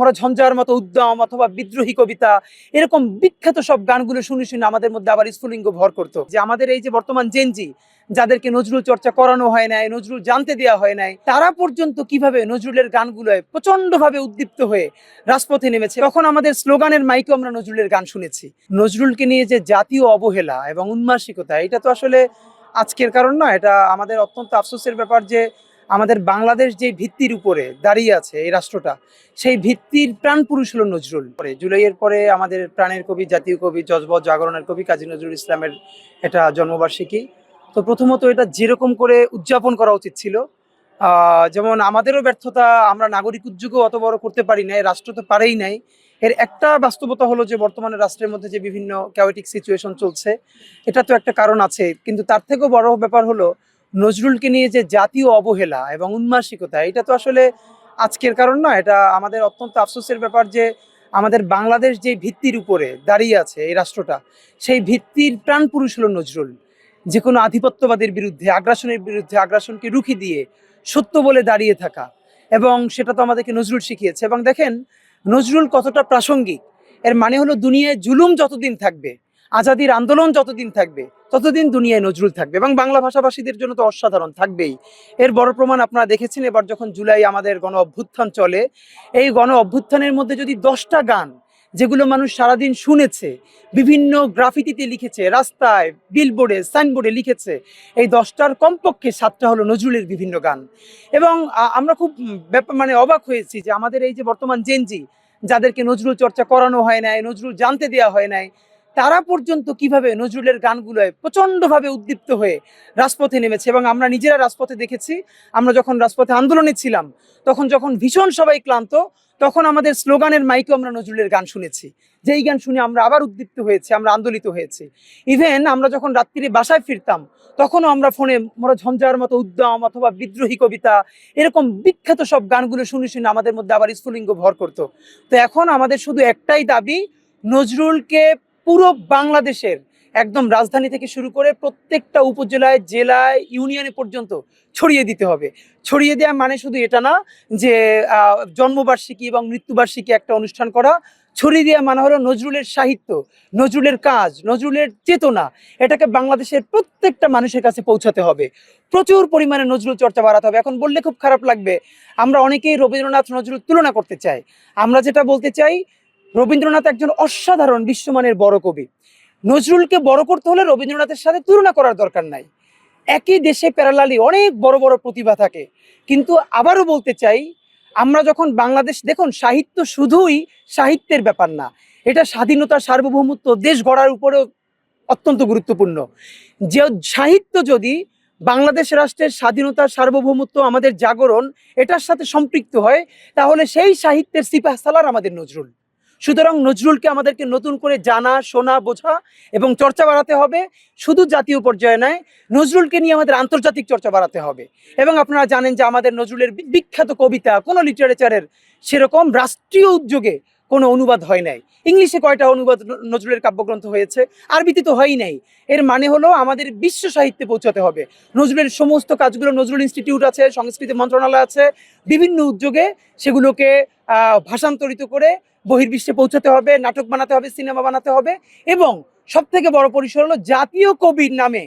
মোরা ঝঞ্ঝার মতো উদ্যম অথবা বিদ্রোহী কবিতা, এরকম বিখ্যাত সব গানগুলো শুনে শুনে আমাদের মধ্যে আবার স্ফুলিঙ্গ ভর করতো। যে আমাদের এই যে বর্তমান জেনজি যাদেরকে নজরুল চর্চা করানো হয় নাই, নজরুল জানতে দেওয়া হয় নাই, তারা পর্যন্ত কীভাবে নজরুলের গানগুলোয় প্রচণ্ড ভাবে উদ্দীপ্ত হয়ে রাজপথে নেমেছে? তখন আমাদের স্লোগানের মাইকে আমরা নজরুলের গান শুনেছি। নজরুলকে নিয়ে যে জাতীয় অবহেলা এবং উন্মাসিকতা, এটা তো আসলে আজকের কারণ নয়, এটা আমাদের অত্যন্ত আফসোসের ব্যাপার যে আমাদের বাংলাদেশ যে ভিত্তির উপরে দাঁড়িয়ে আছে এই রাষ্ট্রটা, সেই ভিত্তির প্রাণ পুরুষ হলো নজরুল। পরে জুলাইয়ের পরে আমাদের প্রাণের কবি, জাতীয় কবি জজবত জাগরণের কবি কাজী নজরুল ইসলামের এটা জন্মবার্ষিকী। তো প্রথমত এটা যেরকম করে উদযাপন করা উচিত ছিল যেমন আমাদেরও ব্যর্থতা, আমরা নাগরিক উদ্যোগও অত বড় করতে পারি নাই, রাষ্ট্র তো পারেই নাই। এর একটা বাস্তবতা হলো যে বর্তমানে রাষ্ট্রের মধ্যে যে বিভিন্ন ক্যাওয়েটিক সিচুয়েশন চলছে, এটা তো একটা কারণ আছে। কিন্তু তার থেকেও বড় ব্যাপার হলো নজরুলকে নিয়ে যে জাতীয় অবহেলা এবং উন্মাসিকতা, এটা তো আসলে আজকের কারণ নয় এটা আমাদের অত্যন্ত আফসোসের ব্যাপার যে আমাদের বাংলাদেশ যে ভিত্তির উপরে দাঁড়িয়ে আছে এই রাষ্ট্রটা, সেই ভিত্তির প্রাণ পুরুষ হলো নজরুল। যে কোনো আধিপত্যবাদের বিরুদ্ধে, আগ্রাসনের বিরুদ্ধে আগ্রাসনকে রুখি দিয়ে সত্য বলে দাঁড়িয়ে থাকা এবং সেটা তো আমাদেরকে নজরুল শিখিয়েছে। এবং দেখেন, নজরুল কতটা প্রাসঙ্গিক, এর মানে হলো দুনিয়ায় জুলুম যতদিন থাকবে আজাদির আন্দোলন যতদিন থাকবে, ততদিন দুনিয়ায় নজরুল থাকবে এবং বাংলা ভাষাভাষীদের জন্য তো অসাধারণ থাকবেই। এর বড় প্রমাণ আপনারা দেখেছেন, এবার যখন জুলাই আমাদের গণ অভ্যুত্থান চলে, এই গণ অভ্যুত্থানের মধ্যে যদি দশটা গান, যেগুলো মানুষ সারাদিন শুনেছে, বিভিন্ন গ্রাফিতিতে লিখেছে, রাস্তায় বিলবোর্ডে সাইনবোর্ডে লিখেছে, এই দশটার কমপক্ষে সাতটা হলো নজরুলের বিভিন্ন গান। এবং আমরা খুব ব্যাপার মানে অবাক হয়েছি যে আমাদের এই যে বর্তমান জেনজি যাদেরকে নজরুল চর্চা করানো হয় নাই, নজরুল জানতে দেওয়া হয় নাই তারা পর্যন্ত কীভাবে নজরুলের গানগুলোয় প্রচন্ডভাবে উদ্দীপ্ত হয়ে রাজপথে নেমেছে এবং আমরা নিজেরা রাজপথে দেখেছি, আমরা যখন রাজপথে আন্দোলনে ছিলাম, তখন যখন ভীষণ সবাই ক্লান্ত, তখন আমাদের স্লোগানের মাইকে আমরা নজরুলের গান শুনেছি। যেই গান শুনে আমরা আবার উদ্দীপ্ত হয়েছি, আমরা আন্দোলিত হয়েছি। ইভেন আমরা যখন রাত্রিরে বাসায় ফিরতাম, তখনও আমরা ফোনে মোরা ঝঞ্ঝার মতো উদ্যম অথবা বিদ্রোহী কবিতা, এরকম বিখ্যাত সব গানগুলো শুনে শুনে আমাদের মধ্যে আবার স্ফুলিঙ্গ ভর করতো। তো এখন আমাদের শুধু একটাই দাবি, নজরুলকে পুরো বাংলাদেশের একদম রাজধানী থেকে শুরু করে প্রত্যেকটা উপজেলায়, জেলায় ইউনিয়নে পর্যন্ত ছড়িয়ে দিতে হবে। ছড়িয়ে দেওয়া মানে শুধু এটা না যে জন্মবার্ষিকী এবং মৃত্যুবার্ষিকী একটা অনুষ্ঠান করা। ছড়িয়ে দেওয়া মানে হলো নজরুলের সাহিত্য, নজরুলের কাজ, নজরুলের চেতনা। এটাকে বাংলাদেশের প্রত্যেকটা মানুষের কাছে পৌঁছাতে হবে। প্রচুর পরিমাণে নজরুল চর্চা বাড়াতে হবে। এখন বললে খুব খারাপ লাগবে। আমরা অনেকেই রবীন্দ্রনাথ নজরুল তুলনা করতে চাই। আমরা যেটা বলতে চাই রবীন্দ্রনাথ একজন অসাধারণ বিশ্বমানের বড় কবি। নজরুলকে বড় করতে হলে রবীন্দ্রনাথের সাথে তুলনা করার দরকার নাই। একই দেশে প্যারালালি অনেক বড় বড় প্রতিভা থাকে। কিন্তু আবারও বলতে চাই, আমরা যখন বাংলাদেশ, দেখুন, সাহিত্য শুধুই সাহিত্যের ব্যাপার না, এটা স্বাধীনতা, সার্বভৌমত্ব, দেশ গড়ার উপরেও অত্যন্ত গুরুত্বপূর্ণ। যে সাহিত্য যদি বাংলাদেশ রাষ্ট্রের স্বাধীনতা, সার্বভৌমত্ব, আমাদের জাগরণ, এটার সাথে সম্পৃক্ত হয়, তাহলে সেই সাহিত্যের সিপাহ সালার আমাদের নজরুল। সুতরাং নজরুলকে আমাদেরকে নতুন করে জানা, শোনা, বোঝা এবং চর্চা বাড়াতে হবে, শুধু জাতীয় পর্যায়ে নয়, নজরুলকে নিয়ে আমাদের আন্তর্জাতিক চর্চা বাড়াতে হবে। এবং আপনারা জানেন যে আমাদের নজরুলের বিখ্যাত কবিতা, কোনো লিটারেচারের সেরকম রাষ্ট্রীয় উদ্যোগে কোনো অনুবাদ হয় নাই। ইংলিশে কয়টা অনুবাদ নজরুলের কাব্যগ্রন্থ হয়েছে? আরবিতে তো হয়ই নাই। এর মানে হলো আমাদের বিশ্ব সাহিত্যে পৌঁছাতে হবে। নজরুলের সমস্ত কাজগুলো নজরুল ইনস্টিটিউট আছে, সংস্কৃতি মন্ত্রণালয় আছে, বিভিন্ন উদ্যোগে সেগুলোকে ভাষান্তরিত করে বহির্বিশ্বে পৌঁছাতে হবে, নাটক বানাতে হবে, সিনেমা বানাতে হবে এবং সব থেকে বড় পরিসর হলো জাতীয় কবির নামে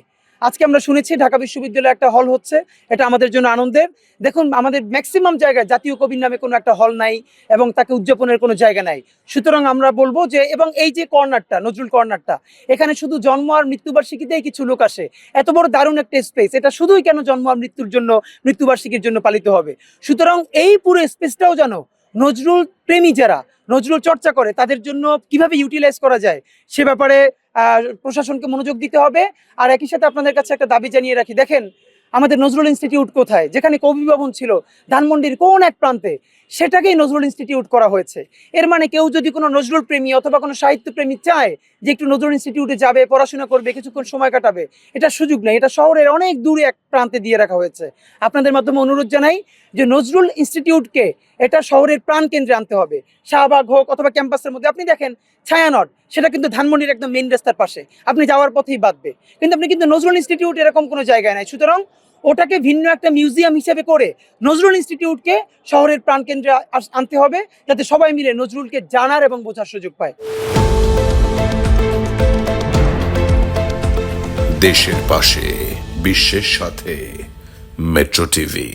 আজকে আমরা শুনেছি ঢাকা বিশ্ববিদ্যালয়ে একটা হল হচ্ছে, এটা আমাদের জন্য আনন্দের। দেখুন, আমাদের ম্যাক্সিমাম জায়গায় জাতীয় কবির নামে কোনো একটা হল নাই এবং তাকে উদযাপনের কোনো জায়গা নাই। সুতরাং আমরা বলব যে, এবং এই যে কর্নারটা, নজরুল কর্নারটা, এখানে শুধু জন্ম আর মৃত্যুবার্ষিকীতেই কিছু লোক আসে। এত বড় দারুণ একটা স্পেস এটা শুধুই কেন জন্ম আর মৃত্যুর জন্য, মৃত্যুবার্ষিকীর জন্য পালিত হবে? সুতরাং এই পুরো স্পেসটাও জানো নজরুল প্রেমী যারা, নজরুল চর্চা করে, তাদের জন্য কীভাবে ইউটিলাইজ করা যায়? সে ব্যাপারে প্রশাসনকে মনোযোগ দিতে হবে। আর একই সাথে আপনাদের কাছে একটা দাবি জানিয়ে রাখি। দেখেন আমাদের নজরুল ইনস্টিটিউট কোথায়? যেখানে কবি ভবন ছিল, ধানমন্ডির কোন এক প্রান্তে, সেটাকেই নজরুল ইনস্টিটিউট করা হয়েছে। এর মানে কেউ যদি কোনো নজরুল প্রেমী অথবা কোনো সাহিত্য প্রেমী চায় যে একটু নজরুল ইনস্টিটিউটে যাবে, পড়াশোনা করবে, কিছুক্ষণ সময় কাটাবে, এটা সুযোগ নেই। এটা শহরের অনেক দূরে এক প্রান্তে দিয়ে রাখা হয়েছে। আপনাদের মাধ্যমে অনুরোধ জানাই যে নজরুল ইনস্টিটিউটকে এটা শহরের প্রাণ কেন্দ্রে আনতে হবে। শাহবাগ হোক অথবা ক্যাম্পাসের মধ্যে, আপনি দেখেন, ছায়ানট সেটা কিন্তু ধানমন্ডির একদম মেন রাস্তার পাশে। আপনি যাওয়ার পথেই বাঁধবে। কিন্তু আপনি কিন্তু নজরুল ইনস্টিটিউট এরকম কোনো জায়গায় নাই। সুতরাং ওটাকে ভিন্ন একটা মিউজিয়াম হিসেবে করে নজরুল ইনস্টিটিউটকে শহরের প্রাণকেন্দ্রে আনতে হবে, যাতে সবাই মিলে নজরুলকে জানার এবং বোঝার সুযোগ পায়। দেশের পাশে, বিশ্বের সাথে মেট্রো টিভি